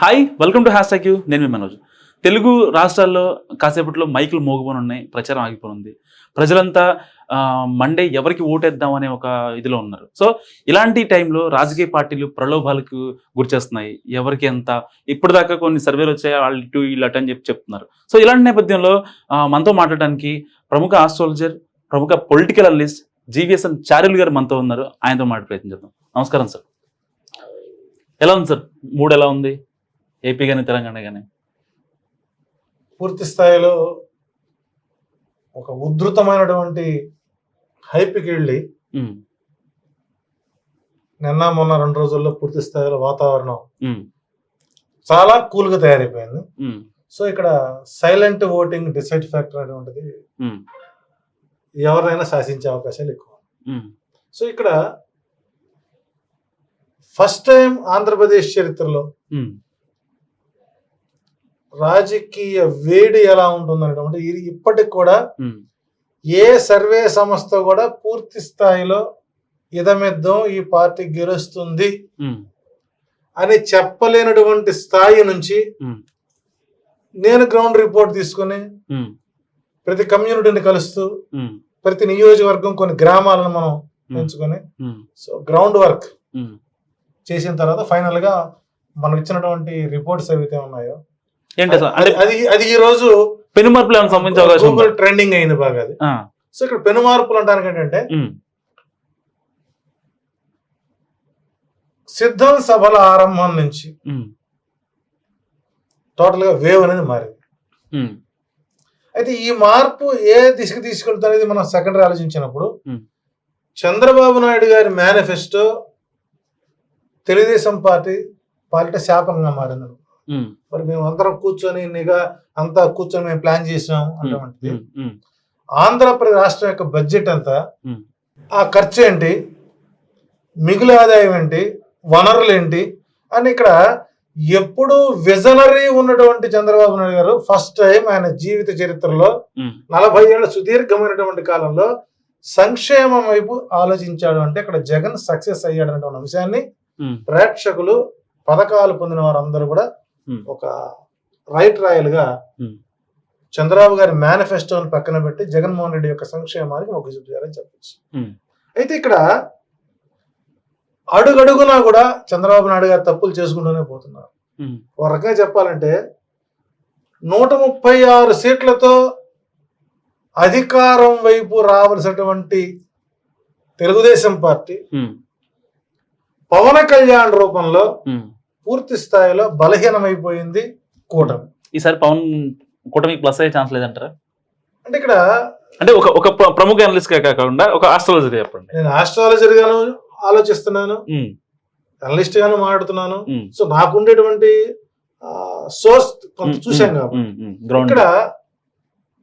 Hi welcome to hash you నేను మీ మనోజ్. తెలుగు రాష్ట్రాల్లో కాసేపట్లో మైకులు మోగిపోయి ఉన్నాయి ప్రచారం ఆగిపోనుంది. ప్రజలంతా మండే ఎవరికి ఓటేద్దాం అనే ఒక ఇదిలో ఉన్నారు. సో ఇలాంటి టైంలో రాజకీయ పార్టీలు ప్రలోభాలకు గురిచేస్తున్నాయి. ఎవరికి ఎంత? ఇప్పటిదాకా దాకా కొన్ని సర్వేలు వచ్చాయి వాళ్ళు ఇటు వీళ్ళు అటు అని చెప్పి చెప్తున్నారు. సో ఇలాంటి నేపథ్యంలో మనతో మాట్లాడడానికి ప్రముఖ ఆస్ట్రాలజర్ ప్రముఖ పొలిటికల్ అనలిస్ట్ జీవీఎస్ఎన్ చారుల్ గారు మనతో ఉన్నారు. ఆయనతో మాట్లాడే ప్రయత్నం చేద్దాం. నమస్కారం సార్. ఎలా ఉంది సార్? మూడు ఎలా ఉంది? ఏపీ కానీ తెలంగాణ కానీ పూర్తి స్థాయిలో ఒక ఉధృతమైనటువంటి హైప్కి వెళ్ళి నిన్న మొన్న రెండు రోజుల్లో పూర్తి స్థాయిలో వాతావరణం చాలా కూల్గా తయారైపోయింది. సో ఇక్కడ సైలెంట్ ఓటింగ్ డిసైడ్ ఫ్యాక్టర్ అనేటువంటిది ఎవరైనా శాసించే అవకాశాలు ఎక్కువ. సో ఇక్కడ ఫస్ట్ టైం ఆంధ్రప్రదేశ్ చరిత్రలో రాజకీయ వేడి ఎలా ఉంటుంది అనేటువంటి ఇది ఇప్పటికి కూడా ఏ సర్వే సంస్థ కూడా పూర్తి స్థాయిలో ఇదమిద్దం ఈ పార్టీ గెలుస్తుంది అని చెప్పలేనటువంటి స్థాయి నుంచి నేను గ్రౌండ్ రిపోర్ట్ తీసుకుని ప్రతి కమ్యూనిటీని కలుస్తూ ప్రతి నియోజకవర్గం కొన్ని గ్రామాలను మనం ఎంచుకొని సో గ్రౌండ్ వర్క్ చేసిన తర్వాత ఫైనల్గా మనం ఇచ్చినటువంటి రిపోర్ట్స్ ఏవైతే ఉన్నాయో ఏంటి సార్? అంటే అది అది ఈ రోజు పెను మార్పులు ఏమైనా సంబంధించే అవకాశం? గూగుల్ ట్రెండింగ్ అయింది బాగా అది. సో ఇక్కడ పెను మార్పులు అంటానికి ఏంటంటే సిద్ధం సభల ఆరంభం నుంచి టోటల్గా వేవ్ అనేది మారింది. అయితే ఈ మార్పు ఏ దిశకు తీసుకెళ్తుంది అనేది మనం సెకండరీ ఆలోచించినప్పుడు. చంద్రబాబు నాయుడు గారి మేనిఫెస్టో తెలుగుదేశం పార్టీ పాలిట శాపంగా మారింది. మరి మేము అందరం కూర్చొని నిఘా అంతా కూర్చొని మేము ప్లాన్ చేసాం ఉమ్, ఆంధ్రప్రదేశ్ రాష్ట్రం యొక్క బడ్జెట్ Hmm. ఆ ఖర్చు ఏంటి? మిగులు ఆదాయం ఏంటి? వనరులు ఏంటి? అని ఇక్కడ ఎప్పుడు విజనరీ ఉన్నటువంటి చంద్రబాబు నాయుడు గారు ఫస్ట్ టైం ఆయన జీవిత చరిత్రలో నలభై ఏళ్ళ సుదీర్ఘమైనటువంటి కాలంలో సంక్షేమం వైపు ఆలోచించాడు అంటే ఇక్కడ జగన్ సక్సెస్ అయ్యాడు అనేటువంటి అంశాన్ని ప్రేక్షకులు పథకాలు పొందిన వారందరూ కూడా. ఒక రైట్ రాయలుగా Hmm. చంద్రబాబు గారి మేనిఫెస్టోని పక్కన పెట్టి జగన్మోహన్ రెడ్డి యొక్క సంక్షేమానికి మొగ్గు చూపారని చెప్పచ్చు Hmm. అయితే ఇక్కడ అడుగడుగునా కూడా చంద్రబాబు నాయుడు గారు తప్పులు చేసుకుంటూనే పోతున్నారు ఒక రకంగా చెప్పాలంటే నూట ముప్పై ఆరు సీట్లతో అధికారం వైపు రావలసినటువంటి తెలుగుదేశం పార్టీ పవన్ కళ్యాణ్ రూపంలో. పూర్తి స్థాయిలో బలహీనమైపోయింది కూటమి. ఈసారి పవన్ కూటమికి ప్లస్ అయ్యే ఛాన్స్ లేదంటారా? అంటే ఇక్కడ అంటే ఒక ఒక ప్ర- ప్రముఖ అనలిస్ట్ కాకుండా ఒక ఆస్ట్రాలజర్ చెప్పండి. నేను ఆస్ట్రాలజర్ గాను ఆలోచిస్తున్నాను. అనలిస్ట్ గాను మాట్లాడుతున్నాను. సో నాకు ఉండేటువంటి సోర్స్ కొంత చూశాం కాబట్టి. ఇక్కడ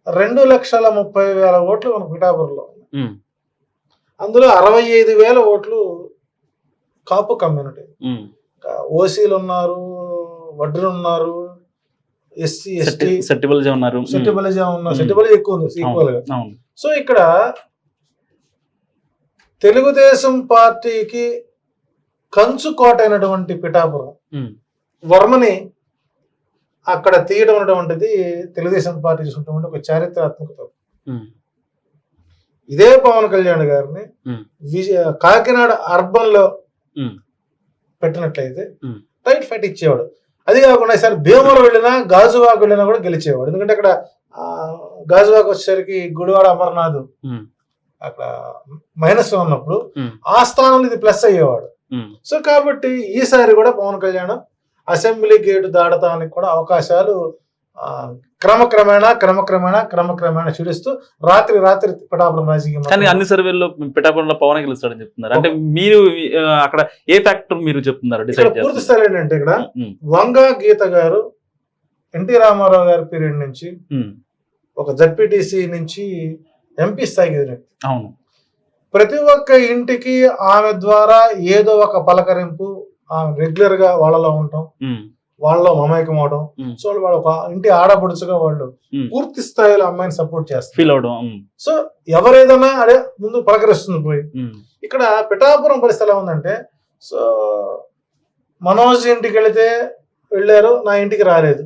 రెండు లక్షల ముప్పై వేల ఓట్లు మన పిఠాపురంలో అందులో అరవై ఐదు వేల ఓట్లు కాపు కమ్యూనిటీ. ఓసీలు ఉన్నారు వడ్రులు ఉన్నారు ఎస్సీ ఎస్టీ సెట్టి- సెట్టిబుల్జే ఉన్నారు. ఉమ్, సెటిబలిజం ఉన్నారు. ఉమ్. సెటిబలిజం ఎక్కువ ఉంది ఈక్వల్గా. సో ఇక్కడ తెలుగుదేశం పార్టీకి కంచుకోట అయినటువంటి పిఠాపురం వర్మని అక్కడ తీయడం అనేటువంటిది తెలుగుదేశం పార్టీ చూసుకుంటే ఒక చారిత్రాత్మకత ఉమ్, ఇదే పవన్ కళ్యాణ్ గారిని కాకినాడ అర్బన్లో. పెట్టినట్లయితే. టైట్ ఫైట్ ఇచ్చేవాడు. అది కాకుండా ఈసారి భీమవరం వెళ్ళినా గాజువాక్ వెళ్ళినా కూడా గెలిచేవాడు. ఎందుకంటే అక్కడ గాజువాక్ వచ్చేసరికి గుడివాడ అమర్నాథ్ అక్కడ మైనస్ ఉన్నప్పుడు. ఆ స్థానంలో ఇది ప్లస్ అయ్యేవాడు. సో కాబట్టి ఈసారి కూడా పవన్ కళ్యాణ్ అసెంబ్లీ గేటు దాటడానికి కూడా అవకాశాలు క్రమక్రమేణా క్రమక్రమేణా క్రమక్రమేణా క్షీణిస్తూ రాత్రి రాత్రి పిఠాపురం రాజకీయం కానీ అన్ని సర్వేల్లో పిఠాపురంలో పవన్ గెలుస్తాడని చెప్తున్నారు. అంటే మీరు అక్కడ ఏ ఫ్యాక్టర్ మీరు చెప్తున్నారు పూర్తి స్థాయి ఏంటంటే ఇక్కడ వంగ గీత గారు ఎన్టీ రామారావు గారి పీరియడ్ నుంచి ఒక జడ్పీటీసీ నుంచి ఎంపీ స్థాయికి. అవును. ప్రతి ఒక్క ఇంటికి ఆమె ద్వారా ఏదో ఒక పలకరింపు ఆమె రెగ్యులర్గా వాళ్ళలో ఉమ్, వాళ్ళలో మమైకం అవడం. సో వాళ్ళు ఒక ఇంటి ఆడపడుచుగా వాళ్ళు. పూర్తి స్థాయిలో అమ్మాయిని సపోర్ట్ చేస్తారు. ఫీల్ అవడం సో ఎవరేదైనా అదే ముందు పలకరిస్తుంది పోయి. ఇక్కడ పిఠాపురం పరిస్థితి ఎలా ఉందంటే సో మనోజ్ ఇంటికి వెళితే వెళ్ళారు నా ఇంటికి రాలేదు.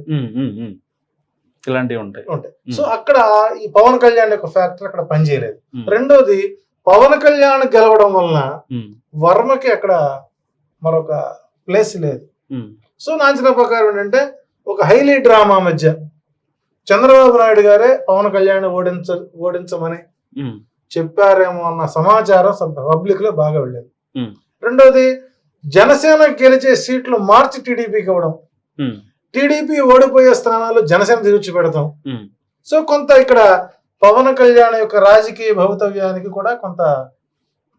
ఇలాంటివి ఉంటాయి. ఉంటాయి. సో అక్కడ ఈ పవన్ కళ్యాణ్ యొక్క ఫ్యాక్టర్ అక్కడ పనిచేయలేదు. రెండోది పవన్ కళ్యాణ్ గెలవడం వలన వర్మకి అక్కడ మరొక ప్లేస్ లేదు. సో నా అంచనా ప్రకారం ఏంటంటే ఒక హైలీ డ్రామా మధ్య చంద్రబాబు నాయుడు గారే పవన్ కళ్యాణ్ ఓడించ ఓడించమని చెప్పారేమో అన్న సమాచారం పబ్లిక్లో బాగా వెళ్ళేది. రెండోది జనసేన గెలిచే సీట్లు మార్చి టీడీపీకి ఇవ్వడం. టీడీపీ ఓడిపోయే స్థానాలు జనసేన తెచ్చి పెడతాం. సో కొంత ఇక్కడ పవన్ కళ్యాణ్ యొక్క రాజకీయ భవితవ్యానికి కూడా కొంత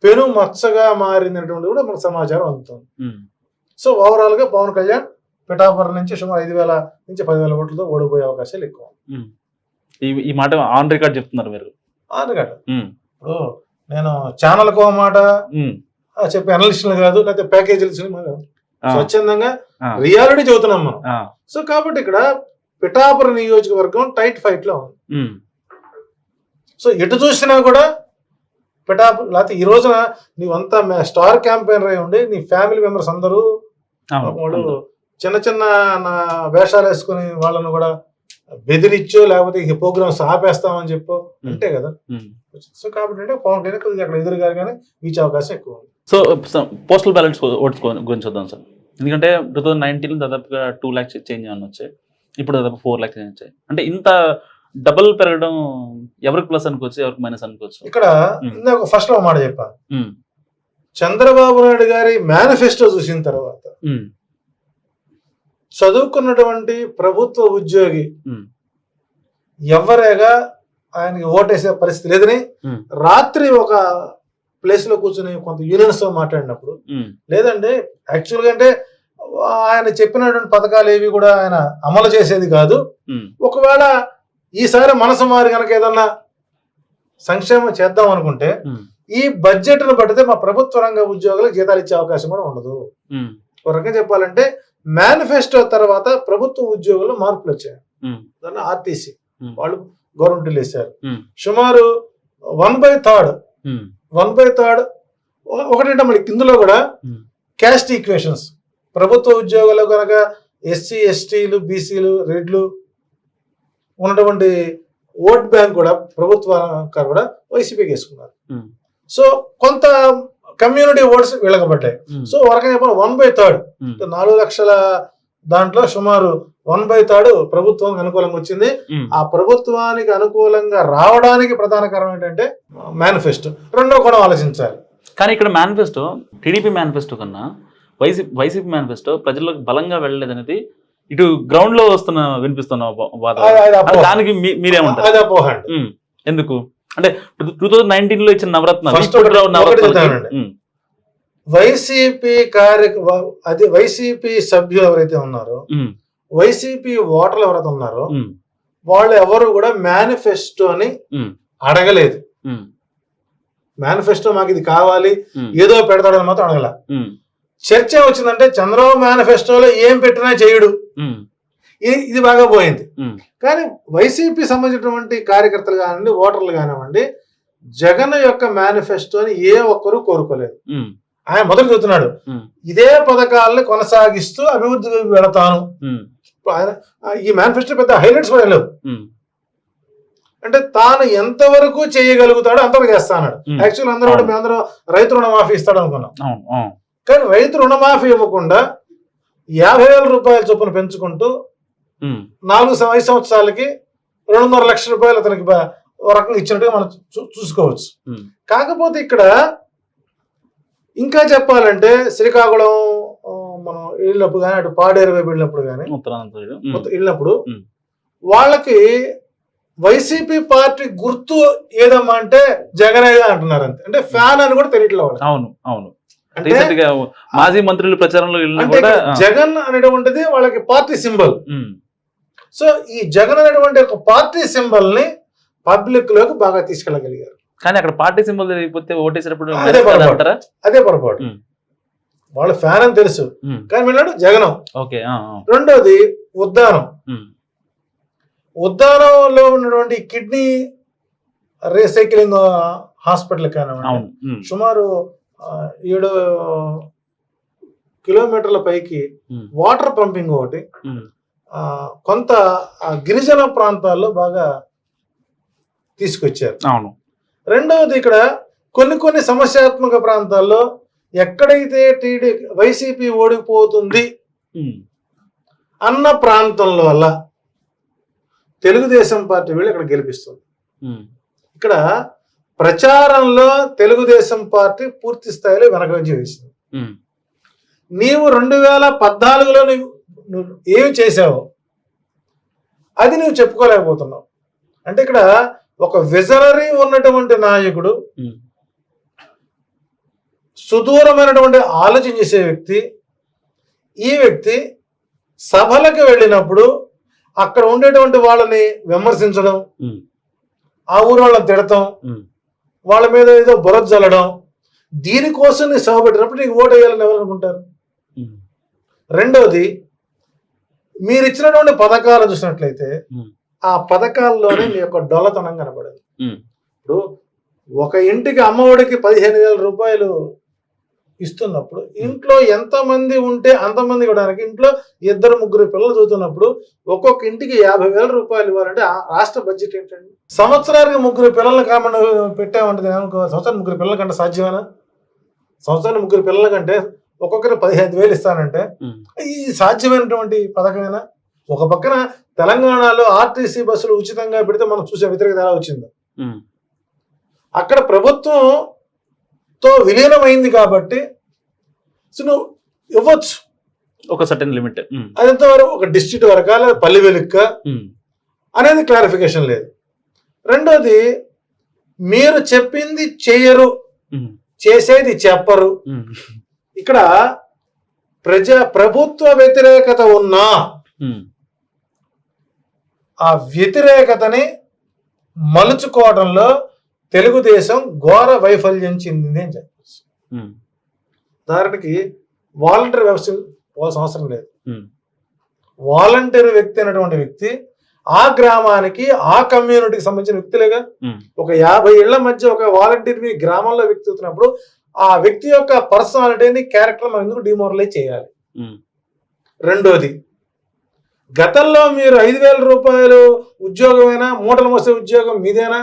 పెను మచ్చగా మారిందనేటువంటి కూడా మనకు సమాచారం అందుతుంది. సో ఓవరాల్గా పవన్ కళ్యాణ్ పిఠాపురం నుంచి సుమారు ఐదు వేల నుంచి పదివేల ఓట్లతో ఓడిపోయే అవకాశాలు ఎక్కువ. ఈ మాట ఆన్ రికార్డ్ చెప్తున్నారు మీరు. అందుకట ఉమ్, ఇప్పుడు నేను ఛానల్ కో మాట చెప్పే అనలిస్టులు కాదు లేకపోతే ప్యాకేజీలు స్వచ్ఛందంగా రియాలిటీ చెబుతున్నాం మనం. సో కాబట్టి ఇక్కడ పిఠాపురం నియోజకవర్గం టైట్ ఫైట్లో ఉంది సో ఎటు చూసినా కూడా పిఠాపురం లేకపోతే ఈ రోజున నీవంతా స్టార్ క్యాంపెయినర్ అయి ఉండి నీ ఫ్యామిలీ మెంబర్స్ అందరూ వాళ్ళు. చిన్న చిన్న నా వేషాలు వేసుకుని వాళ్ళను కూడా బెదిరించో లేకపోతే ఈ ప్రోగ్రామ్స్ ఆపేస్తామని చెప్పు అంతే కదా. సో కాబట్టి అంటే పవన్ కళ్యాణ్ కొద్దిగా అక్కడ ఎదురుగా కానీ వీచే అవకాశం ఎక్కువ ఉంది. సో పోస్టల్ బ్యాలెట్స్ ఓట్స్ గురించి వద్దాం సార్. ఎందుకంటే టూ థౌసండ్ నైన్టీన్ దాదాపుగా టూ ల్యాక్స్ చేంజ్ అని వచ్చాయి? ఇప్పుడు దాదాపు ఫోర్ ల్యాక్స్ చేంజ్ వచ్చాయి. అంటే ఇంత డబుల్ పెరగడం ఎవరికి ప్లస్ అనుకోవచ్చు ఎవరికి మైనస్ అనుకోవచ్చు? ఇక్కడ. ఇందాక ఫస్ట్లో మాట చెప్పాను చంద్రబాబు నాయుడు గారి మేనిఫెస్టో చూసిన తర్వాత చదువుకున్నటువంటి ప్రభుత్వ ఉద్యోగి ఎవరేగా ఆయనకి ఓటేసే పరిస్థితి లేదని రాత్రి ఒక ప్లేస్లో కూర్చుని కొంత యూనియన్స్తో మాట్లాడినప్పుడు ఉమ్, లేదంటే యాక్చువల్గా అంటే ఆయన చెప్పినటువంటి పథకాలు ఏవి కూడా ఆయన అమలు చేసేది కాదు. ఒకవేళ ఈసారి మనసు మారి కనుక ఏదన్నా సంక్షేమం చేద్దాం అనుకుంటే ఈ బడ్జెట్ను పడితే మా ప్రభుత్వ రంగ ఉద్యోగులకు జీతాలు ఇచ్చే అవకాశం కూడా ఉండదు. ఒక రకంగా చెప్పాలంటే మేనిఫెస్టో తర్వాత ప్రభుత్వ ఉద్యోగులు మార్పులు వచ్చాయి. దాన్ని ఆర్టీసీ వాళ్ళు గవర్నమెంట్ వేశారు. సుమారు one by third one by third ఒకటంటే మనకి ఇందులో కూడా క్యాస్ట్ ఈక్వేషన్స్. ప్రభుత్వ ఉద్యోగులు కనుక ఎస్సీ ఎస్టీలు బీసీలు రెడ్లు ఉన్నటువంటి ఓట్ బ్యాంక్ కూడా ప్రభుత్వ కూడా వైసీపీకి వేసుకున్నారు. సో కొంత కమ్యూనిటీ ఓట్స్ వీళ్ళకబడ్డాయి సో వరకనే చెప్పాలి వన్ బై థర్డ్. నాలుగు లక్షల దాంట్లో సుమారు వన్ బై థర్డ్ ప్రభుత్వానికి అనుకూలంగా వచ్చింది. ఆ ప్రభుత్వానికి అనుకూలంగా రావడానికి ప్రధాన కారణం ఏంటంటే మేనిఫెస్టో రెండో కూడా ఆలోచించాలి. కానీ ఇక్కడ మేనిఫెస్టో టీడీపీ మేనిఫెస్టో కన్నా వైసీపీ వైసీపీ మేనిఫెస్టో ప్రజల్లోకి బలంగా వెళ్ళలేదనేది ఇటు గ్రౌండ్లో వస్తున్న వినిపిస్తున్న. దానికి మీరేమంటారు? ఎందుకు? అంటే టూ థౌసండ్ నైన్టీన్లో ఇచ్చిన నవరత్నాలు. ఉమ్, వైసీపీ కార్య అది వైసీపీ సభ్యులు ఎవరైతే ఉన్నారో వైసీపీ ఓటర్లు ఎవరైతే ఉన్నారో వాళ్ళు ఎవరు కూడా మేనిఫెస్టోని అడగలేదు. మేనిఫెస్టో మాకు ఇది కావాలి ఏదో పెడతాడని మాత్రం అడగల. చర్చ వచ్చిందంటే చంద్రబాబు మేనిఫెస్టోలో ఏం పెట్టినా చేయడు. ఇది బాగా పోయింది. కానీ వైసీపీ సంబంధించినటువంటి కార్యకర్తలు కానివ్వండి ఓటర్లు కానివ్వండి జగన్ యొక్క మేనిఫెస్టోని ఏ ఒక్కరూ కోరుకోలేదు. ఆయన మొదలు చెబుతున్నాడు ఇదే పథకాలను కొనసాగిస్తూ అభివృద్ధి వెళతాను. ఆ, ఈ మేనిఫెస్టో పెద్ద హైలైట్స్ కూడా లేవు. అంటే తాను ఎంతవరకు చేయగలుగుతాడో అంతవరకు చేస్తాడు. యాక్చువల్ అందరూ కూడా మేమందరం రైతు రుణమాఫీ ఇస్తాడు అనుకున్నాం కానీ రైతు రుణమాఫీ ఇవ్వకుండా యాభై వేల రూపాయల చొప్పున పెంచుకుంటూ నాలుగు ఐదు సంవత్సరాలకి రెండున్నర లక్షల రూపాయలు అతనికి రకంగా ఇచ్చినట్టుగా మనం చూసుకోవచ్చు. కాకపోతే ఇక్కడ ఇంకా చెప్పాలంటే శ్రీకాకుళం మనం వెళ్ళినప్పుడు కానీ అటు పాడేరు వైపు వెళ్ళినప్పుడు కానీ వెళ్ళినప్పుడు. వాళ్ళకి వైసీపీ పార్టీ గుర్తు ఏదమ్మా అంటే జగనయ్య అంటున్నారు అంతే అంటే ఫ్యాన్ అని కూడా తెలియట్లేదు వాళ్ళకి. అవును అవును. మాజీ మంత్రులు ప్రచారంలో జగన్ అనేటువంటిది వాళ్ళకి పార్టీ సింబల్. సో ఈ జగన్ అనేటువంటి ఒక పార్టీ సింబల్ని పబ్లిక్లోకి బాగా తీసుకెళ్ళగలిగారు. కానీ అక్కడ పార్టీ సింబల్ తెలియకపోతే ఓటేసేటప్పుడు అదే పొరపాటు. అదే పొరపాటు. వాళ్ళ ఫ్యాన్ అని తెలుసు. కానీ వీళ్ళాడు జగనం. ఓకే రెండోది ఉద్దానం. ఉద్దానంలో ఉన్నటువంటి కిడ్నీ రీసైక్లింగ్ హాస్పిటల్ కానివ్వండి. సుమారు ఏడు కిలోమీటర్ల పైకి వాటర్ పంపింగ్ ఒకటి. కొంత గిరిజన ప్రాంతాల్లో బాగా తీసుకొచ్చారు. అవును. రెండవది ఇక్కడ కొన్ని కొన్ని సమస్యాత్మక ప్రాంతాల్లో ఎక్కడైతే టీడీ వైసీపీ ఓడిపోతుంది అన్న ప్రాంతంలో వల్ల తెలుగుదేశం పార్టీ వీళ్ళు ఇక్కడ గెలిపిస్తుంది. ఇక్కడ ప్రచారంలో తెలుగుదేశం పార్టీ పూర్తి స్థాయిలో వెనకంజ వేసింది. నీవు రెండు వేల పద్నాలుగులో నువ్వు ఏమి చేసావో? అది నువ్వు చెప్పుకోలేకపోతున్నావు. అంటే ఇక్కడ ఒక విజనరీ ఉన్నటువంటి నాయకుడు సుదూరమైనటువంటి ఆలోచన చేసే వ్యక్తి ఈ వ్యక్తి సభలకు వెళ్ళినప్పుడు అక్కడ ఉండేటువంటి వాళ్ళని విమర్శించడం ఆ ఊరు వాళ్ళని తిడతాం వాళ్ళ మీద ఏదో బురద జల్లడం దీనికోసం నీ సభ పెట్టినప్పుడు నీకు ఓటు వేయాలని ఎవరు అనుకుంటారు? రెండవది మీరు ఇచ్చినటువంటి పథకాలు చూసినట్లయితే ఆ పథకాల్లోనే మీ యొక్క డొల్లతనం కనబడదు. ఇప్పుడు ఒక ఇంటికి అమ్మఒడికి పదిహేను వేల రూపాయలు ఇస్తున్నప్పుడు ఇంట్లో ఎంతమంది ఉంటే అంతమంది ఇవ్వడానికి ఇంట్లో ఇద్దరు ముగ్గురు పిల్లలు చదువుతున్నప్పుడు ఒక్కొక్క ఇంటికి యాభై వేల రూపాయలు ఇవ్వాలంటే ఆ రాష్ట్ర బడ్జెట్ ఏంటండి? సంవత్సరానికి ముగ్గురు పిల్లల్ని కామన్ పెట్టామంటే సంవత్సరానికి ముగ్గురు పిల్లల కంటే సాధ్యమేనా? సంవత్సరానికి ముగ్గురు పిల్లల కంటే ఒక్కొక్కరు పదిహేను వేలు ఇస్తానంటే ఈ సాధ్యమైనటువంటి పథకమేనా? ఒక పక్కన తెలంగాణలో ఆర్టీసీ బస్సులు ఉచితంగా పెడితే మనం చూసే వ్యతిరేకత ఎలా వచ్చింది? అక్కడ ప్రభుత్వంతో విలీనమైంది కాబట్టి సో నువ్వు ఇవ్వచ్చు. ఒక సర్టెన్ లిమిట్. అది ఎంతవరకు? ఒక డిస్ట్రిక్ట్ వరకా లేదా పల్లి వెలుక్క? అనేది క్లారిఫికేషన్ లేదు. రెండోది మీరు చెప్పింది చేయరు. చేసేది చెప్పరు. ఇక్కడ ప్రజా ప్రభుత్వ వ్యతిరేకత ఉన్నా ఆ వ్యతిరేకతని మలుచుకోవడంలో తెలుగుదేశం ఘోర వైఫల్యం చెందింది అని చెప్పచ్చు. ఉదాహరణకి వాలంటీర్ వ్యవస్థ పోవాల్సిన అవసరం లేదు. వాలంటీర్ వ్యక్తి అనేటువంటి వ్యక్తి ఆ గ్రామానికి ఆ కమ్యూనిటీకి సంబంధించిన వ్యక్తులేగా ఒక యాభై ఏళ్ళ మధ్య ఒక వాలంటీర్ మీ గ్రామంలో వ్యక్తి అవుతున్నప్పుడు ఆ వ్యక్తి యొక్క పర్సనాలిటీని క్యారెక్టర్ మనం ఎందుకు డిమోరలైజ్ చేయాలి? రెండోది గతంలో మీరు ఐదు వేల రూపాయలు ఉద్యోగమైనా మూటలు మోసే ఉద్యోగం మీదేనా?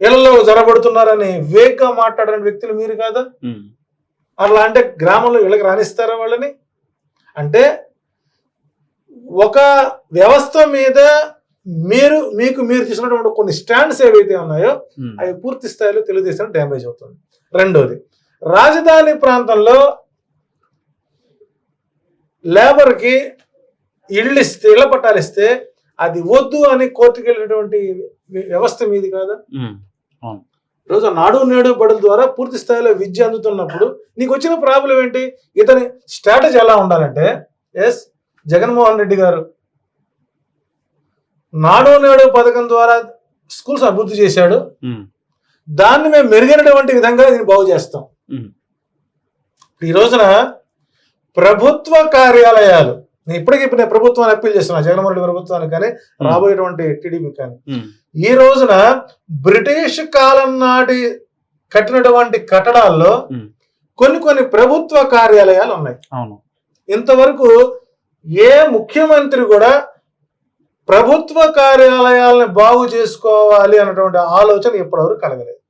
ఇళ్ళలో జరబడుతున్నారని వేగ్గా మాట్లాడిన వ్యక్తులు మీరు కాదా? అట్లా అంటే గ్రామంలో ఇళ్ళకి రాణిస్తారా వాళ్ళని? అంటే ఒక వ్యవస్థ మీద మీరు మీకు మీరు తీసుకున్నటువంటి కొన్ని స్టాండ్స్ ఏవైతే ఉన్నాయో అవి పూర్తి స్థాయిలో తెలుగుదేశం డ్యామేజ్ అవుతుంది. రెండోది రాజధాని ప్రాంతంలో లేబర్కి ఇళ్ళు ఇస్తే ఇళ్ళ పట్టాలు ఇస్తే అది వద్దు అని కోర్టుకు వెళ్ళినటువంటి వ్యవస్థ మీది కాదా? ఈరోజు నాడు నేడు బడుల ద్వారా పూర్తి స్థాయిలో విద్య అందుతున్నప్పుడు నీకు వచ్చిన ప్రాబ్లం ఏంటి? ఇతని స్ట్రాటజీ ఎలా ఉండాలంటే ఎస్ జగన్మోహన్ రెడ్డి గారు నాడు నేడు పథకం ద్వారా స్కూల్స్ అభివృద్ధి చేశాడు. దాన్ని మేము మెరుగైనటువంటి విధంగా దీన్ని బాగు చేస్తాం. ఈ రోజున ప్రభుత్వ కార్యాలయాలు నేను ఇప్పటికీ ఇప్పుడు నేను ప్రభుత్వాన్ని అప్పీల్ చేస్తున్నా జగన్మోహన్ రెడ్డి ప్రభుత్వానికి కానీ రాబోయేటువంటి టీడీపీ కానీ. ఈ రోజున బ్రిటిష్ కాలం నాటి కట్టినటువంటి కట్టడాల్లో కొన్ని కొన్ని ప్రభుత్వ కార్యాలయాలు ఉన్నాయి. అవును. ఇంతవరకు ఏ ముఖ్యమంత్రి కూడా ప్రభుత్వ కార్యాలయాలను బాగు చేసుకోవాలి అన్నటువంటి ఆలోచన ఇప్పటివరకు కలగలేదు.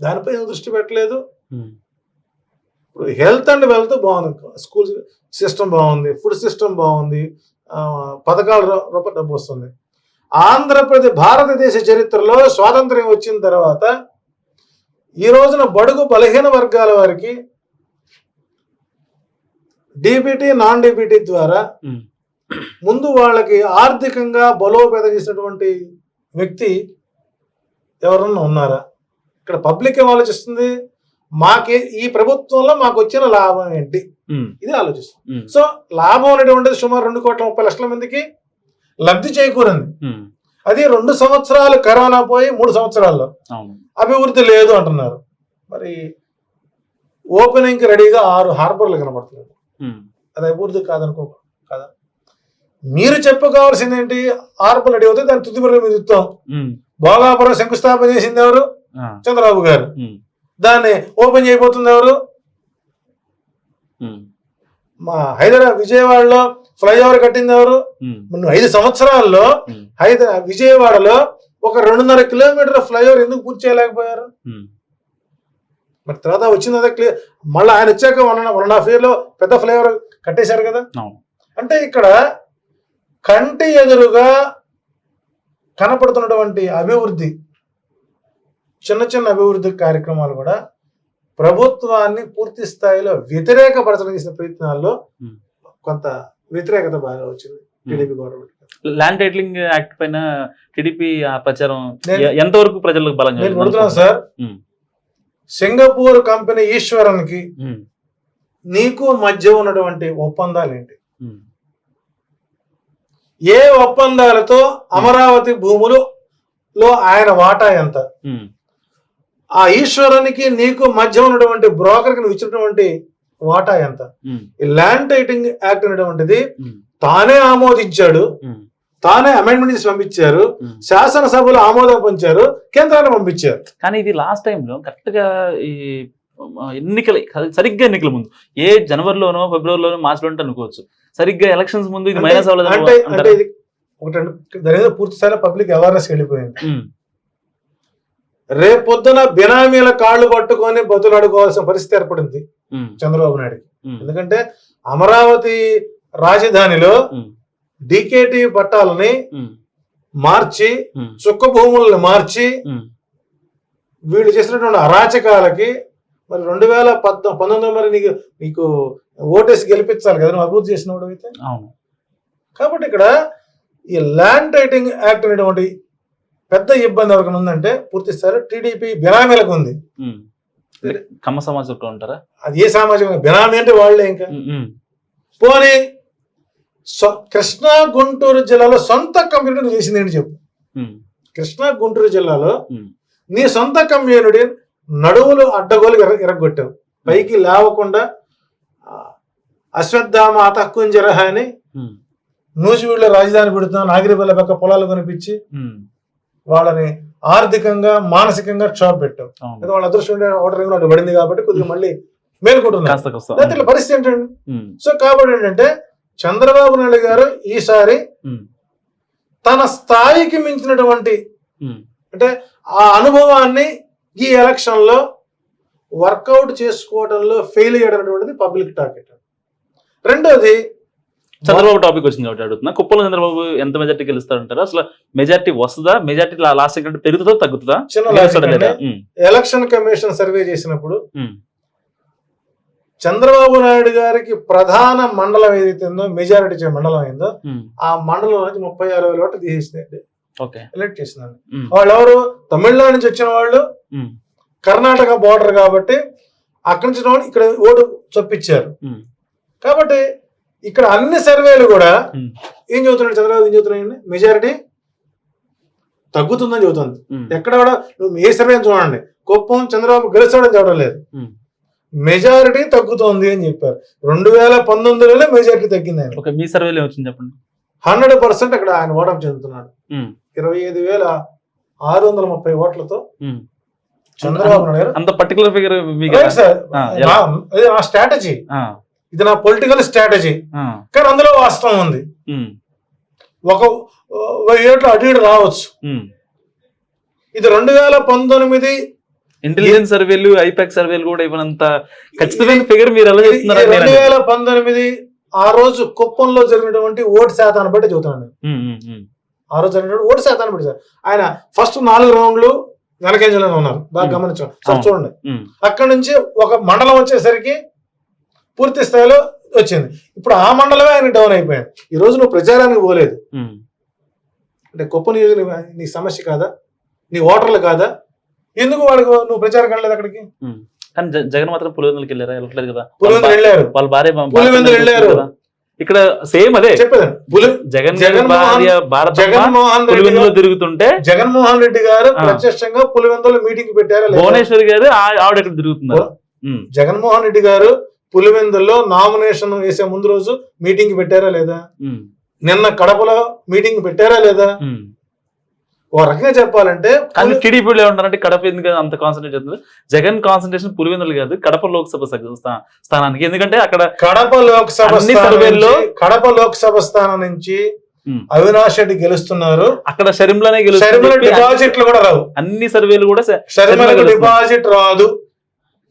దానిపై దృష్టి పెట్టలేదు. ఇప్పుడు హెల్త్ అండ్ వెల్త్ బాగుంది. స్కూల్ సిస్టమ్ బాగుంది. ఫుడ్ సిస్టమ్ బాగుంది. పథకాల రూ- రూప డబ్బు వస్తుంది. ఆంధ్రప్రదేశ్ భారతదేశ చరిత్రలో స్వాతంత్ర్యం వచ్చిన తర్వాత ఈ రోజున బడుగు బలహీన వర్గాల వారికి డీబీటీ నాన్ డీబీటీ ద్వారా ముందు వాళ్ళకి ఆర్థికంగా బలోపేతం చేసినటువంటి వ్యక్తి ఎవరన్నా ఉన్నారా? ఇక్కడ పబ్లిక్ ఏం ఆలోచిస్తుంది? మాకే ఈ ప్రభుత్వంలో మాకు వచ్చిన లాభం ఏంటి? ఇది ఆలోచిస్తుంది ఉమ్, సో లాభం అనేటువంటిది సుమారు రెండు కోట్ల ముప్పై లక్షల మందికి లబ్ధి చేకూరింది. అది రెండు సంవత్సరాలు కరోనా పోయి మూడు సంవత్సరాల్లో అభివృద్ధి లేదు అంటున్నారు. మరి ఓపెనింగ్ రెడీగా ఆరు హార్బర్లు కనబడుతుంది ఉమ్, అది అభివృద్ధి కాదనుకో కదా? మీరు చెప్పుకోవాల్సింది ఏంటి? హార్బర్ రెడీ అవుతే దాని తుది మీద ఇస్తాం భోగాపురం శంకుస్థాపన చేసింది ఎవరు? చంద్రబాబు గారు. దాన్ని ఓపెన్ చేయబోతుంది ఎవరు? మా హైదరాబాద్ విజయవాడలో ఫ్లైఓవర్ కట్టింది ఎవరు? ఐదు సంవత్సరాల్లో హైదరాబాద్ విజయవాడలో ఒక రెండున్నర కిలోమీటర్ ఫ్లైఓవర్ ఎందుకు పూర్తి చేయలేకపోయారు? మరి తర్వాత వచ్చింది అదే క్లియర్ మళ్ళీ ఆయన వచ్చాక వన్ వన్ అండ్ హాఫ్ ఇయర్లో పెద్ద ఫ్లైఓవర్ కట్టేశారు కదా? అంటే ఇక్కడ కంటి ఎదురుగా కనపడుతున్నటువంటి అభివృద్ధి చిన్న చిన్న అభివృద్ధి కార్యక్రమాలు కూడా ప్రభుత్వాన్ని పూర్తి స్థాయిలో వ్యతిరేకపరచడం చేసిన ప్రయత్నాల్లో. కొంత వ్యతిరేకత బాగా వచ్చింది TDP government land titling act పైన టీడీపీ ప్రచారం ఎంతవరకు ప్రజలకు బలంగా నేను కొడుతున్నాను? సార్. సింగపూర్ కంపెనీ ఈశ్వరన్కి ఉమ్, నీకు మధ్య ఉన్నటువంటి ఒప్పందాలు ఏంటి ఏ ఒప్పందాలతో అమరావతి భూములు లో ఆయన వాటా ఎంత? ఆ ఈశ్వరునికి నీకు మధ్య ఉన్నటువంటి బ్రోకర్కి నువ్వు ఇచ్చినటువంటి వాటా ఎంత? ఈ ల్యాండ్ టైటింగ్ యాక్ట్ అనేటువంటిది తానే ఆమోదించాడు. తానే అమెండ్మెంట్ చేసి పంపించారు. శాసనసభలో ఆమోదం పంచారు కేంద్రాన్ని పంపించారు. కానీ ఇది లాస్ట్ టైంలో కరెక్ట్గా ఈ ఎన్నికల సరిగ్గా ఎన్నికల ముందు. ఏ జనవరిలోనో ఫిబ్రవరిలోనో మార్చిలో ఉంటే అనుకోవచ్చు. సరిగ్గా ఎలక్షన్స్ ముందు ఇది మైనస్ అవ్వలేదు అంటే అంటే ఇది ఒకటి పూర్తి స్థాయిలో పబ్లిక్ అవేర్నెస్ వెళ్ళిపోయింది. రేపొద్దున బినామీల కాళ్ళు పట్టుకొని బతులాడుకోవాల్సిన పరిస్థితి ఏర్పడింది చంద్రబాబు నాయుడు ఎందుకంటే అమరావతి రాజధానిలో డికేటి పట్టాలని మార్చి చుక్క భూములను మార్చి వీళ్ళు చేసినటువంటి అరాచకాలకి మరి రెండు వేల పద్ద పంతొమ్మిది మరి నీకు నీకు ఓటేసి గెలిపించాలి కదా నువ్వు అభివృద్ధి చేసినప్పుడు అయితే? కాబట్టి ఇక్కడ ఈ ల్యాండ్ టైటింగ్ యాక్ట్ అనేటువంటి పెద్ద ఇబ్బంది ఎవరికైనా ఉందంటే పూర్తి స్థాయిలో టీడీపీ బినామీలకు ఉంది. కమ్మ సమాజం చుట్టూ ఉంటారా? అది ఏ సామాజిక బినామీ అంటే వాళ్ళే ఇంకా. పోనీ కృష్ణా గుంటూరు జిల్లాలో సొంత కమ్యూనిటీ చేసింది ఏంటి చెప్పు? కృష్ణా గుంటూరు జిల్లాలో నీ సొంత కమ్యూనిటీ నడువులు అడ్డగోలు ఎర ఎరగొట్టావు. పైకి లేవకుండా అశ్వత్థామ అతక్కుంజరహ అని నూజివీడులో రాజధాని పెడుతున్నా నాగిరిపల్లి పక్క పొలాలు కొనిపించి వాళ్ళని ఆర్థికంగా మానసికంగా క్షోభ. అయితే వాళ్ళ అదృష్టం ఓటర్ రింగ్ రోడ్డు పడింది కాబట్టి కొద్దిగా మళ్ళీ మేలుకుంటున్నారు. పరిస్థితి ఏంటండి? సో కాబట్టి ఏంటంటే చంద్రబాబు నాయుడు గారు ఈసారి తన స్థాయికి మించినటువంటి అంటే ఆ అనుభవాన్ని ఈ ఎలక్షన్లో వర్కౌట్ చేసుకోవడంలో ఫెయిల్ అనేటువంటిది పబ్లిక్ టార్గెట్. రెండోది చంద్రబాబు టాపిక్ వచ్చింది కాబట్టి అడుగుతున్నా. కుప్పలో చంద్రబాబు ఎంత మెజార్టీ గెలుస్తారంటారా అసలు మెజార్టీ వస్తుందా? మెజార్టీ లాస్ట్ కంటే పెరుగుతుందా? తగ్గుతుందా? ఎలక్షన్ కమిషన్ సర్వే చేసినప్పుడు చంద్రబాబు నాయుడు గారికి ప్రధాన మండలం ఏదైతే ఉందో మెజారిటీ మండలం అయిందో ఆ మండలం నుంచి ముప్పై ఆరు వేల ఓట్లు తీసేసింది ఓకే. ఎలక్ట్ ఉమ్, వాళ్ళు ఎవరు తమిళనాడు నుంచి వచ్చిన వాళ్ళు. కర్ణాటక బార్డర్ కాబట్టి అక్కడి నుంచి ఇక్కడ ఓటు చొప్పించారు. కాబట్టి ఇక్కడ అన్ని సర్వేలు కూడా ఏం చెబుతున్నాడు చంద్రబాబు? ఏం చెబుతున్నాయండి మెజారిటీ తగ్గుతుందని చెబుతుంది ఉమ్, ఎక్కడ కూడా నువ్వు ఏ సర్వే చూడండి. కుప్పం చంద్రబాబు గెలుస్తాడని చెప్పడం లేదు. మెజారిటీ తగ్గుతోంది అని చెప్పారు. రెండు వేల పంతొమ్మిదిలోనే మెజారిటీ తగ్గింది ఆయన మీ సర్వేలో వచ్చింది చెప్పండి? హండ్రెడ్ పర్సెంట్ అక్కడ ఆయన ఓటమి చెందుతున్నాడు. ఇరవై ఐదు వేల ఆరు వందల ముప్పై ఓట్లతో. చంద్రబాబు నాయుడు గారు అంత పర్టికులర్ ఫిగర్ సార్? నా- స్ట్రాటజీ ఇది నా పొలిటికల్ స్ట్రాటజీ కానీ అందులో వాస్తవం ఉంది. ఒక ఏట్లు అటు ఇటు రావచ్చు. ఇది రెండు వేల పంతొమ్మిది ఇంటెలిజెన్స్ సర్వేలు ఐపాక్ సర్వేలు కూడా ఇవ్వనంత ఖచ్చితమైన ఫిగర్ మీరు ఎలా చెప్తున్నారు ఇది రెండు వేల పంతొమ్మిది ఆ రోజు కుప్పంలో జరిగినటువంటి ఓటు శాతాన్ని బట్టి చెబుతున్నాను నేను. ఆ రోజు జరిగినటువంటి ఓటు శాతాన్ని బట్టి. ఆయన ఫస్ట్ నాలుగు రౌండ్లు వెనకంజలోనే ఉన్నారు. బాగా Hmm. గమనించాం సార్. చూడండి. అక్కడ నుంచి ఒక మండలం వచ్చేసరికి పూర్తి స్థాయిలో వచ్చింది. ఇప్పుడు ఆ మండలమే ఆయన డౌన్ అయిపోయాడు. ఈ రోజు నువ్వు ప్రచారానికి పోలేదు. అంటే కుప్ప నియోజక నీ సమస్య కాదా? నీ ఓటర్లు కాదా? ఎందుకు వాళ్ళకి నువ్వు ప్రచారం వెళ్ళలేదు అక్కడికి? కానీ జగన్ మాత్రం పులివెందులకి వెళ్ళారా? వెళ్ళట్లేదు కదా. పులివెందులు వెళ్ళారు. వాళ్ళ భార్య పులివెందులు వెళ్ళారు. ఇక్కడ సేమ్ అదే. జగన్ గారి జగన్మోహన్- భార్య భారత జగన్మోహన్ రెడ్డి తిరుగుతుంటే జగన్మోహన్ రెడ్డి గారు. ప్రత్యక్షంగా పులివెందులో మీటింగ్ పెట్టారా? భువనేశ్వరి గారు ఆవిడ ఇక్కడ తిరుగుతున్నారు. జగన్మోహన్ రెడ్డి గారు పులివెందుల్లో నామినేషన్ వేసే ముందు రోజు మీటింగ్ పెట్టారా లేదా? నిన్న కడపలో మీటింగ్ పెట్టారా లేదా? ఒక రకంగా చెప్పాలంటే కానీ టీడీపీలో ఏమంటారంటే కడప ఎందుకు అంత కాన్సన్ట్రేట్ చేస్తుంది జగన్ కాన్సన్ట్రేషన్ పులివెందులు కాదు కడప లోక్సభ స్థానానికి. ఎందుకంటే అక్కడ కడప లోక్సభ సర్వేల్లో- కడప లోక్సభ స్థానం నుంచి అవినాష్ రెడ్డి గెలుస్తున్నారు. అక్కడ షర్మిలనే చెప్పి డిపాజిట్లు కూడా రావు. అన్ని సర్వేలు కూడా షర్మిలకు. డిపాజిట్ రాదు.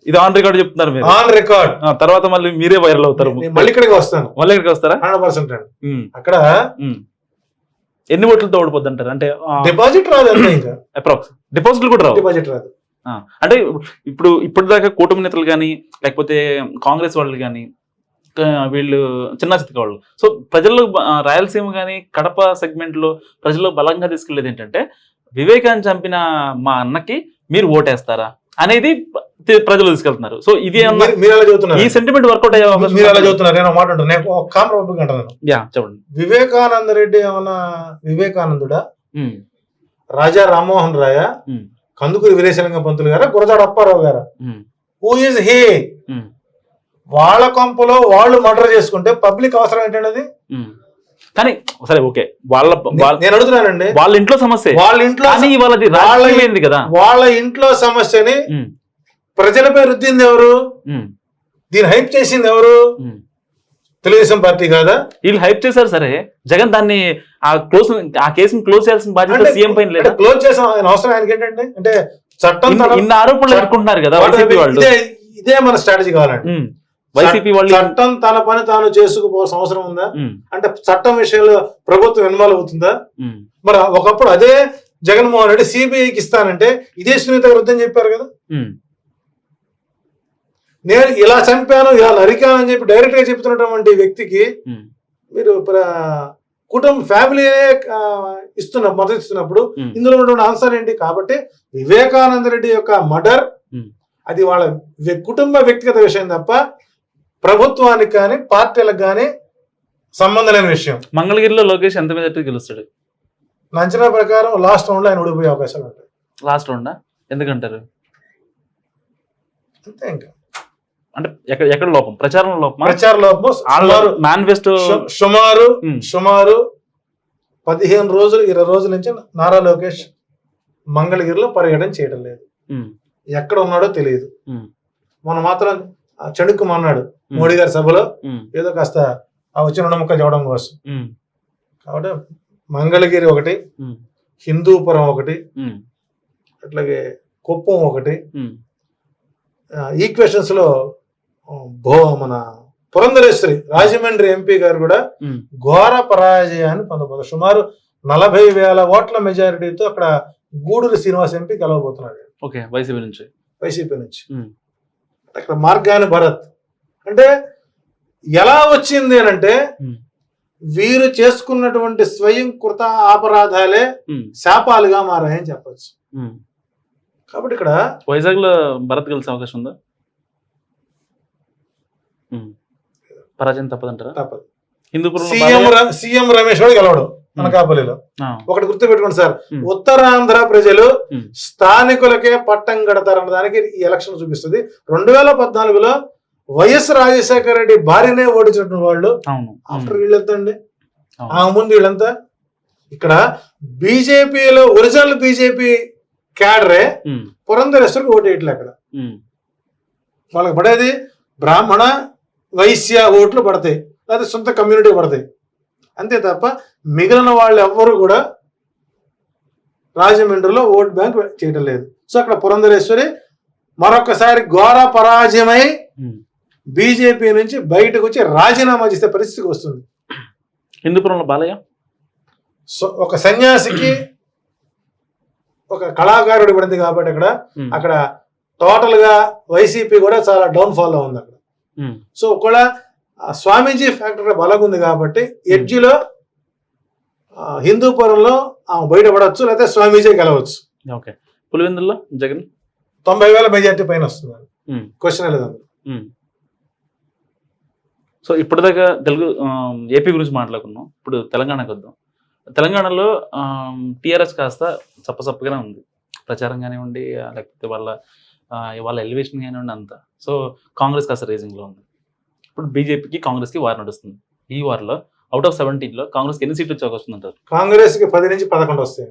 ఇది ఆన్ రికార్డ్ చెప్తున్నారు మీరు. ఆన్ రికార్డ్ ఆ, తర్వాత మళ్ళీ మీరే వైరల్ అవుతారు. మళ్ళీ ఇక్కడికి వస్తాను. మళ్ళీ ఇక్కడికి వస్తారా? హండ్రెడ్ పర్సెంట్ అక్కడ. ఎన్ని ఓట్లతో ఓడిపోద్ది అంటారు అంటే డిపాజిట్ రాదు అప్రాక్స్ డిపాజిట్లు కూడా రావు. డిపాజిట్ రాదు. అంటే ఇప్పుడు ఇప్పటిదాకా కూటమి నేతలు కానీ లేకపోతే కాంగ్రెస్ వాళ్ళు కానీ వీళ్ళు చిన్న చితక వాళ్ళు. సో ప్రజల్లో రాయలసీమ కానీ కడప సెగ్మెంట్లో ప్రజల్లో బలంగా తీసుకెళ్ళేది ఏంటంటే వివేకాన్ని చంపిన మా అన్నకి మీరు ఓటేస్తారా? అనేది ప్ర- ప్రజలు తీసుకెళ్తున్నారు. సో ఇది ఈ సెంటిమెంట్ వర్కౌట్ అయ్యే మీరు అలా నేను మాట నేను ఒక కామన్ పబ్లిక్ అంటాను యా చెప్పండి. వివేకానంద రెడ్డి ఏమన్నా వివేకానందుడా? రాజా రామ్మోహన్ రాయ? కందుకూరి వీరేశలింగ పంతులు గారా? గురజాడ అప్పారావు గారా? హూ ఇస్ హీ వాళ్ళ కొంపలో వాళ్ళు మర్డర్ చేసుకుంటే పబ్లిక్ అవసరం ఏంటంటే. కానీ సరే ఓకే. వాళ్ళ నేను అడుగుతున్నానండి. వాళ్ళ ఇంట్లో సమస్య. వాళ్ళ ఇంట్లో వాళ్ళది కదా. వాళ్ళ ఇంట్లో సమస్యని ప్రజలపై రుద్దింది ఎవరు? దీన్ని హైప్ చేసింది ఎవరు. తెలుగుదేశం పార్టీ కాదా? వీళ్ళు హైప్ చేశారు సరే. జగన్ దాన్ని ఆ క్లోజ్ ఆ కేసుని క్లోజ్ చేయాల్సిన బాధ్యత సీఎం పైన లేదా? క్లోజ్ చేసాం ఆయన అవసరం ఆయనకి ఏంటంటే? అంటే చట్టం ఇన్ని- ఆరోపణలు ఎదుర్కొంటున్నారు కదా ఇదే మన స్ట్రాటజీ కావాలండి. ఉమ్, వైసీపీ వాళ్ళు చట్టం తన పని తాను చేసుకుపోవాల్సిన అవసరం ఉందా? అంటే చట్టం విషయంలో ప్రభుత్వం ఇన్వాల్వ్ అవుతుందా? మరి ఒకప్పుడు అదే జగన్మోహన్ రెడ్డి సిబిఐకి ఇస్తానంటే ఇదే సునీత వద్దని చెప్పారు కదా? నేను ఇలా చంపాను ఇలా నరికాను అని చెప్పి డైరెక్ట్గా చెప్తున్నటువంటి వ్యక్తికి మీరు కుటుంబ ఫ్యామిలీనే ఆ, ఇస్తున్న మద్దతు ఇస్తున్నప్పుడు ఇందులో ఉన్నటువంటి ఆన్సర్ ఏంటి? కాబట్టి వివేకానంద రెడ్డి యొక్క మర్డర్. అది వాళ్ళ కుటుంబ వ్యక్తిగత విషయం తప్ప ప్రభుత్వానికి కానీ పార్టీలకు కానీ సంబంధం లేని విషయం. మంగళగిరిలో లోకేష్ ఎంత మెజార్టీ గెలుస్తాడు? నా అంచనా ప్రకారం లాస్ట్ రౌండ్లో ఆయన ఓడిపోయే అవకాశాలు ఉంటాయి. లాస్ట్ రౌండా? ఎందుకంటారు? అంతే ఇంకా. అంటే ఎక్కడ ఎక్కడ లోపం? ప్రచారం లోపం ప్రచార లోపం సుమారు మేనిఫెస్టో సుమారు సుమారు పదిహేను రోజులు ఇరవై రోజుల నుంచి నారా లోకేష్ మంగళగిరిలో పర్యటన చేయడం లేదు. ఎక్కడ ఉన్నాడో తెలియదు. మొన్న మాత్రం చెడుకు అన్నాడు మోడీ గారి సభలో ఏదో కాస్త ఆ వచ్చిన రెండు చెప్పడం కోసం. కాబట్టి మంగళగిరి ఒకటి హిందూపురం ఒకటి అట్లాగే కుప్పం ఒకటి ఈక్వేషన్స్లో భో మన పురంధరేశ్వరి రాజమండ్రి ఎంపీ గారు కూడా ఘోర పరాజయాన్ని పొందబోతున్నారు. సుమారు నలభై వేల ఓట్ల మెజారిటీతో అక్కడ గూడూరు శ్రీనివాస్ ఎంపీ గెలవబోతున్నాడు. ఓకే వైసీపీ నుంచి. వైసీపీ నుంచి. అక్కడ మార్గాని భరత్ అంటే ఎలా వచ్చింది అని అంటే. వీరు చేసుకున్నటువంటి స్వయం కృత అపరాధాలే శాపాలుగా మారాయని చెప్పొచ్చు. కాబట్టి ఇక్కడ వైజాగ్లో భరత్ కలిసే అవకాశం ఉందా. పరాజయం తప్పదంటారా తప్పదు సీఎం రమేష్ కూడా గెలవడు అనకాపల్లిలో ఒకటి గుర్తుపెట్టుకోండి సార్. ఉమ్. ఉత్తరాంధ్ర ప్రజలు. స్థానికులకే పట్టం కడతారన్న దానికి ఈ ఎలక్షన్ చూపిస్తుంది. రెండు వేల పద్నాలుగులో వైఎస్ రాజశేఖర రెడ్డి భార్యనే ఓడించినటువంటి వాళ్ళు ఆఫ్టర్ వీళ్ళెంతండి. ఆ ముందు వీళ్ళంతా. ఇక్కడ బీజేపీలో ఒరిజినల్ బీజేపీ క్యాడరే పురంధరేశ్వరికి ఓటు వేయట్లే అక్కడ. వాళ్ళకి పడేది బ్రాహ్మణ వైశ్య ఓట్లు పడతాయి. లేదా సొంత కమ్యూనిటీ పడతాయి. అంతే తప్ప మిగిలిన వాళ్ళు ఎవ్వరు కూడా రాజమండ్రిలో ఓట్ బ్యాంక్ చేయటం లేదు. సో అక్కడ పురంధరేశ్వరి మరొకసారి ఘోర పరాజయమై. బీజేపీ నుంచి బయటకు వచ్చి రాజీనామా చేసే పరిస్థితికి వస్తుంది. హిందూపురంలో బాలయ్య? సో ఒక సన్యాసికి ఒక కళాకారుడు పడింది కాబట్టి అక్కడ అక్కడ టోటల్గా వైసీపీ కూడా చాలా డౌన్ ఫాల్లో ఉంది అక్కడ. సో ఆ స్వామీజీ ఫ్యాక్టర్ ఉంది కాబట్టి ఎడ్జిలో ఆ, హిందూపురంలో బయటపడవచ్చు లేకపోతే స్వామీజీ గెలవచ్చు. ఓకే. పులివెందుల్లో జగన్? తొంభై వేల మెజార్టీ పైన వస్తుంది ఉమ్, క్వశ్చన్ లేదు. సో ఇప్పటిదాకా తెలుగు ఏపీ గురించి మాట్లాడుకున్నాం. ఇప్పుడు తెలంగాణకు వద్దాం. తెలంగాణలో టీఆర్ఎస్ కాస్త చప్పచప్పగానే ఉంది. ప్రచారం కానివ్వండి ఆ, లేకపోతే వాళ్ళ ఆ, వాళ్ళ ఎలివేషన్ కానివ్వండి అంతా. సో కాంగ్రెస్ కాస్త రేసింగ్లో ఉంది. ఇప్పుడు బీజేపీకి కాంగ్రెస్కి వార్ నడుస్తుంది. ఈ వార్లో అవుట్ ఆఫ్ సెవెంటీన్లో కాంగ్రెస్కి ఎన్ని సీట్లు వచ్చే అవకాశం అంటారు కాంగ్రెస్కి పది నుంచి పదకొండు వస్తాయి.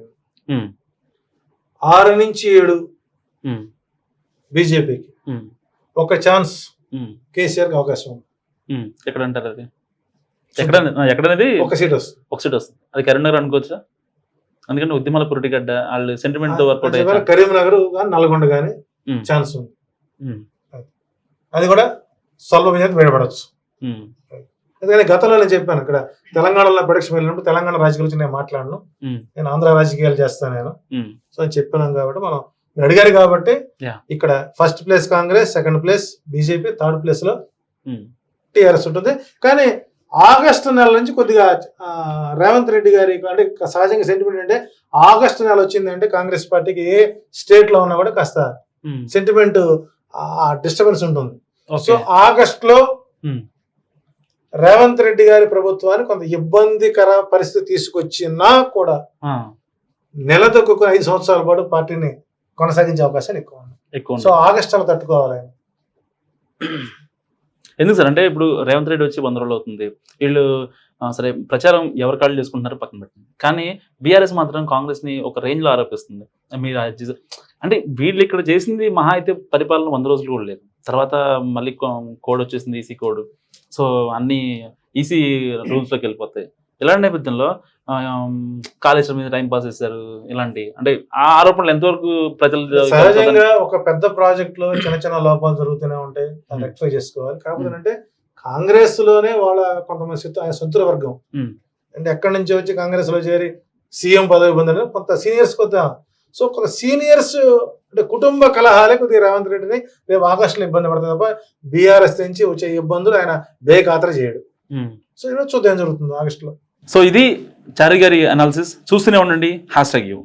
ఆరు నుంచి ఏడు బీజేపీకి. ఒక ఛాన్స్ ఉమ్, కేసీఆర్కి అవకాశం ఉంది. ఎక్కడ అంటారు అది? ఎక్కడ ఎక్కడనేది? ఒక సీట్ వస్తుంది. ఒక సీట్ వస్తుంది. అది కరీంనగర్ అనుకోవచ్చా? ఎందుకంటే ఉద్యమాల పురిటిగడ్డ వాళ్ళు సెంటిమెంట్తో వర్కౌట్ కరీంనగర్ కానీ నల్గొండ కానీ ఛాన్స్ ఉంది. అది కూడా విజయానికి బయటపడవచ్చు ఉమ్, ఎందుకంటే గతంలో నేను చెప్పాను ఇక్కడ తెలంగాణలో ప్రొడక్షన్ వెళ్ళినప్పుడు తెలంగాణ రాజకీయాల గురించి నేను మాట్లాడను. నేను ఆంధ్ర రాజకీయాలు చేస్తాను నేను. సో అని చెప్పినాం కాబట్టి మనం మీరు అడిగారు కాబట్టి. ఇక్కడ first place Congress second place BJP third ప్లేస్లో టీఆర్ఎస్ ఉంటుంది. కానీ ఆగస్టు నెల నుంచి కొద్దిగా రేవంత్ రెడ్డి గారి అంటే సహజంగా సెంటిమెంట్ అంటే ఆగస్టు నెల వచ్చిందంటే కాంగ్రెస్ పార్టీకి ఏ స్టేట్లో ఉన్నా కూడా కాస్త సెంటిమెంట్ డిస్టర్బెన్స్ ఉంటుంది. సో ఆగస్ట్లో రేవంత్ రెడ్డి గారి ప్రభుత్వాన్ని కొంత ఇబ్బందికర పరిస్థితి తీసుకొచ్చినా కూడా ఆ, నెల తక్కువ ఐదు సంవత్సరాల పాటు పార్టీని కొనసాగించే అవకాశాలు ఎక్కువ ఉన్నాయి. ఎక్కువ. సో ఆగస్ట్ అలా తట్టుకోవాలి. ఎందుకు సార్? అంటే ఇప్పుడు రేవంత్ రెడ్డి వచ్చి వంద రోజులు అవుతుంది. వీళ్ళు సరే ప్రచారం ఎవరు కాళ్ళు చేసుకుంటున్నారో పక్కన పెట్టండి. కానీ బీఆర్ఎస్ మాత్రం కాంగ్రెస్ని ఒక రేంజ్లో ఆరోపిస్తుంది మీరు అంటే వీళ్ళు ఇక్కడ చేసింది మహా అయితే పరిపాలన వంద రోజులు కూడా లేదు. తర్వాత మళ్ళీ కోడ్ వచ్చేసింది ఈసీ కోడ్. సో అన్ని ఈసీ రూల్స్లోకి వెళ్ళిపోతాయి. ఇలాంటి నేపథ్యంలో కాళేశ్వరం మీద టైం పాస్ చేశారు ఇలాంటి అంటే ఆ ఆరోపణలు ఎంతవరకు ప్రజలు సహజంగా ఒక పెద్ద ప్రాజెక్ట్లో చిన్న చిన్న లోపాలు జరుగుతూనే ఉంటాయి Hmm. రెక్టిఫై చేసుకోవాలి. కాకపోతే అంటే కాంగ్రెస్లోనే వాళ్ళ కొంతమంది శత్రు వర్గం. Hmm. అంటే ఎక్కడి నుంచి వచ్చి కాంగ్రెస్లో చేరి సీఎం పదవి పొందని కొంత సీనియర్స్ కొంత సో కొంత సీనియర్స్ అంటే కుటుంబ కలహాలే కొద్దిగా రేవంత్ రెడ్డిని రేపు ఆగస్టులో ఇబ్బంది పడుతుంది తప్ప బీఆర్ఎస్ నుంచి వచ్చే ఇబ్బందులు ఆయన బేఖాతర చేయడు. సో ఈరోజు చూద్దాం జరుగుతుంది ఆగస్టులో. సో ఇది చారి గారి అనాలిసిస్ చూస్తూనే ఉండండి. Hash tag you